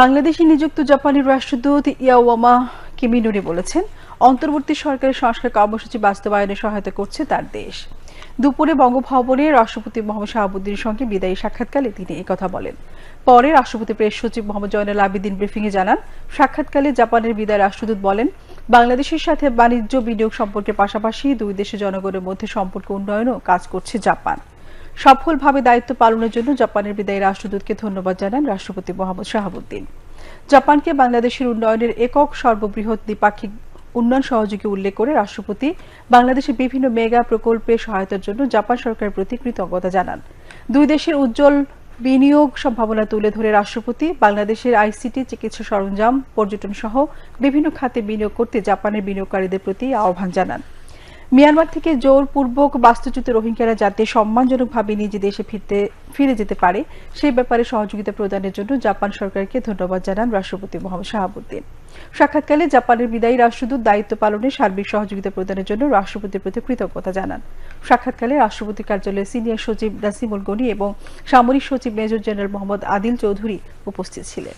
বাংলাদেশে নিযুক্ত জাপানি রাষ্ট্রদূত ইয়াওয়ামা কিমিনুরি বলেছেন, অন্তর্বর্তী সরকারের সংস্কার কর্মসূচি বাস্তবায়নে সহায়তা করছে তার দেশ। দুপুরে বঙ্গভবনে রাষ্ট্রপতি মোহাম্মদ শাহাবুদ্দিনের সঙ্গে বিদায়ী সাক্ষাৎকালে তিনি একথা বলেন। পরে রাষ্ট্রপতি প্রেস সচিব মোহাম্মদ জয়নাল আবেদিন ব্রিফিংয়ে জানান, সাক্ষাৎকালে জাপানের বিদায় রাষ্ট্রদূত বলেন, বাংলাদেশের সাথে বাণিজ্য বিনিয়োগ সম্পর্কের পাশাপাশি দুই দেশের জনগণের মধ্যে সম্পর্ক উন্নয়নও কাজ করছে জাপান। সফলভাবে দায়িত্ব পালনের জন্য জাপানের বিদায়ী রাষ্ট্রদূতকে ধন্যবাদ জানান রাষ্ট্রপতি মোহাম্মদ শাহাবুদ্দিন। জাপানকে বাংলাদেশের উন্নয়নের একক সর্ববৃহৎ দ্বিপাক্ষিক উন্নয়ন সহযোগী উল্লেখ করে রাষ্ট্রপতি বাংলাদেশের বিভিন্ন মেগা প্রকল্পে সহায়তার জন্য জাপান সরকারের প্রতি কৃতজ্ঞতা জানান। দুই দেশের উজ্জ্বল বিনিয়োগ সম্ভাবনা তুলে ধরে রাষ্ট্রপতি বাংলাদেশের আইসিটি চিকিৎসা সরঞ্জাম, পর্যটন সহ বিভিন্ন খাতে বিনিয়োগ করতে জাপানের বিনিয়োগকারীদের প্রতি আহ্বান জানান। মিয়ানমার থেকে জোরপূর্বক বাস্তুচ্যুত রোহিঙ্গারা যাতে সম্মানজনকভাবে নিজ দেশে ফিরতে, ফিরে যেতে পারে, সেই ব্যাপারে সহযোগিতা প্রদানের জন্য জাপান সরকারকে ধন্যবাদ জানান রাষ্ট্রপতি মোহাম্মদ শাহাবুদ্দিন। সাক্ষাৎকালে জাপানের বিদায়ী রাষ্ট্রদূত দায়িত্ব পালনে সার্বিক সহযোগিতা প্রদানের জন্য রাষ্ট্রপতির প্রতি কৃতজ্ঞতা জানান। সাক্ষাৎকালে রাষ্ট্রপতি কার্যালয়ের সিনিয়র সচিব নাসিমুল গনি এবং সামরিক সচিব মেজর জেনারেল মোহাম্মদ আদিল চৌধুরী উপস্থিত ছিলেন।